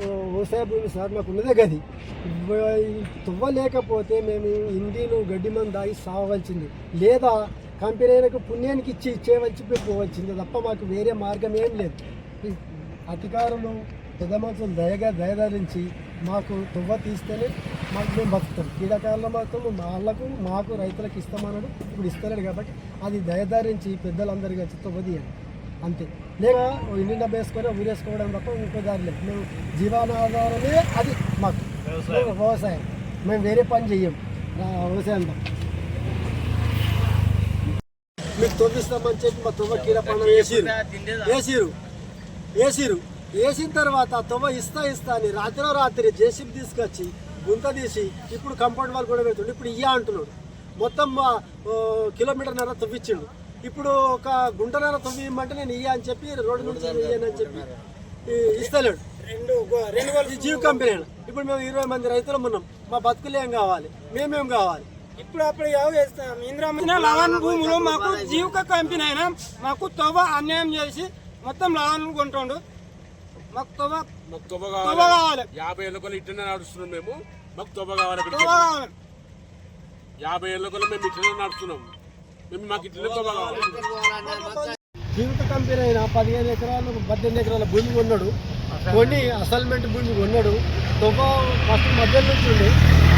వ్యవసాయ భూమి సార్ మాకు ఉన్నదే గది. ఇవ్వ- తువ్వలేకపోతే మేము ఇండియన్ గడ్డి మంది దాగి సావవలసింది లేదా కంపెనీలకు పుణ్యానికి ఇచ్చి ఇచ్చేవలసి పోవలసింది తప్ప మాకు వేరే మార్గం ఏం లేదు అధికారులు పెద్ద మనుషులు దయగా దయదరించి మాకు తువ్వ తీస్తేనే మాకు మేము బతుకుతాం. కీడకాలంలో మాత్రం వాళ్ళకు మాకు రైతులకు ఇస్తామన్నాడు ఇప్పుడు ఇస్తలేడు కాబట్టి అది దయదరించి పెద్దలందరికీ వచ్చి తువ్వ తీయండి అంతే. లేక ఇన్ని డబ్బు వేసుకొని ఊరేసుకోవడం తప్ప ఇంకో దారి లేదు. మేము జీవనాధారమే అది మాకు. వ్యవసాయం. మేము వేరే పని చెయ్యం. వ్యవసాయం తప్ప. మీకు తొవ్విస్తామని చెప్పి మా తువ్వ కీర పండుగ వేసిరు వేసిరు వేసిరు వేసిన తర్వాత తువ్వ ఇస్తా ఇస్తా అని రాత్రిలో రాత్రి జేసీబీ తీసుకొచ్చి గుంత తీసి ఇప్పుడు కంపౌండ్ వాళ్ళు కూడా పెడుతుండు ఇప్పుడు ఇయ్య అంటున్నాడు. మొత్తం మా, ఓ, కిలోమీటర్న్నర తవ్విచ్చిండు. ఇప్పుడు ఒక గుంటన్నర తవ్వి ఇమ్మంటే నేను ఇయ్య అని చెప్పి రోడ్డు నుంచి ఇయ్యనని చెప్పి ఈ, ఇస్తలేడు. రెండు రెండు జీవ కంపెనీ ఇప్పుడు మేము ఇరవై మంది రైతులు ఉన్నాం. మా బతుకులు ఏం కావాలి? మేమేం కావాలి? ఇప్పుడు అప్పుడు ఎవరు చేస్తాం? ఇంద్రమిన లవన్ భూములు మాకు జీవిక కంపెనీ అయినా మాకు తొవ్వ అన్యాయం చేసి మొత్తం లవన్ కొంటుండు. మాకు తొవ్వ మాకు తొవ్వ కావాలి. కావాలి. యాభై ఏళ్ళ కొలు ఇట్లనే నడుస్తున్నాం మేము. మాకు తొవ్వ కావాలి యాభై ఏళ్ళ మేము ఇట్లనే నడుస్తున్నాం. జీవిత కంపెనీ అయినా పదిహేను ఎకరాలు పద్దెనిమిది ఎకరాల భూమి కొన్నాడు. కొన్ని అసైన్మెంట్ భూమి కొన్నాడు. తొవ్వ ఫస్ట్ మధ్య నుంచి ఉండి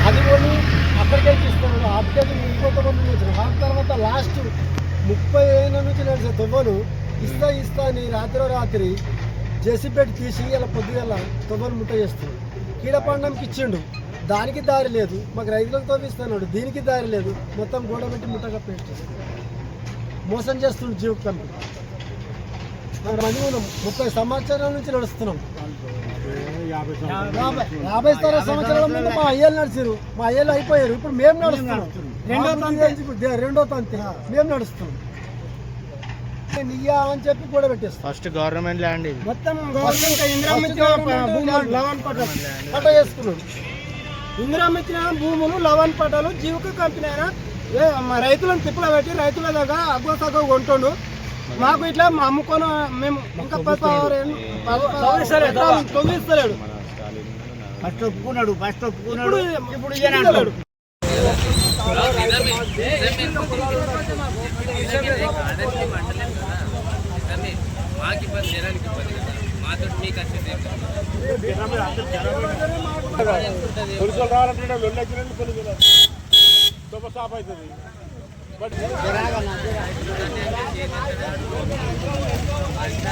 అది కొని అక్కడికే తీసుకున్నాడు. అప్డేట్ ఇంకో తొవ్వ నుంచి ఆ తర్వాత లాస్ట్ ముప్పై ఏళ్ళ నుంచి నడిచిన తొవ్వను. ఇస్తా ఇస్తా అని రాత్రి రాత్రి జెసిపెట్టి తీసి ఇలా పొద్దుగల తొవ్వను ముట్ట చేస్తున్నాడు కీడపాండంకి ఇచ్చిండు. దానికి దారి లేదు. మాకు రైతులకు తవ్విస్తున్నాడు దీనికి దారి లేదు. మొత్తం గోడ పెట్టి ముట్టగా పెట్టేస్తాడు మోసం చేస్తుండు జీవ కంపెనీ మన మంది ఉన్నాం ముప్పై సంవత్సరాల నుంచి నడుస్తున్నాం. యాభై సంవత్సరాల ముందు మా అయ్యలు నడిచారు మా అయ్యలు అయిపోయారు. ఇప్పుడు మేము నడుస్తున్నాం. రెండో తంతి ఇప్పుడు రెండో తంతి. మేము నడుస్తున్నాం. నియ్యా అని చెప్పి కూడా పెట్టేస్తాం. ఫస్ట్ గవర్నమెంట్ ల్యాండ్ ఇది. మొత్తం గవర్నమెంట్ ఇందిరామ ఇచ్చిన భూములు లవన్ పట్టాలు పట్టాలు జీవిక కంపెనీ అయినా రైతులను తిప్పులో పెట్టి రైతుల దగ్గర అగ్గో సగ్గో కొంటుండు మాకు ఇట్లా మా అమ్ముకొని మేము ఇంకా తొమ్మిదిస్తలేడు ఫస్ట్ ఒప్పుకున్నాడు ఫస్ట్ ఒప్పుకున్నాడు ఇప్పుడు ఇప్పుడు. మాకు ఇబ్బంది జనానికి ఇబ్బంది పురుషులు రావాలంటే వెళ్ళి ఎక్కినండి పురుషులు దొబ్బ స్టాప్ అవుతుంది బట్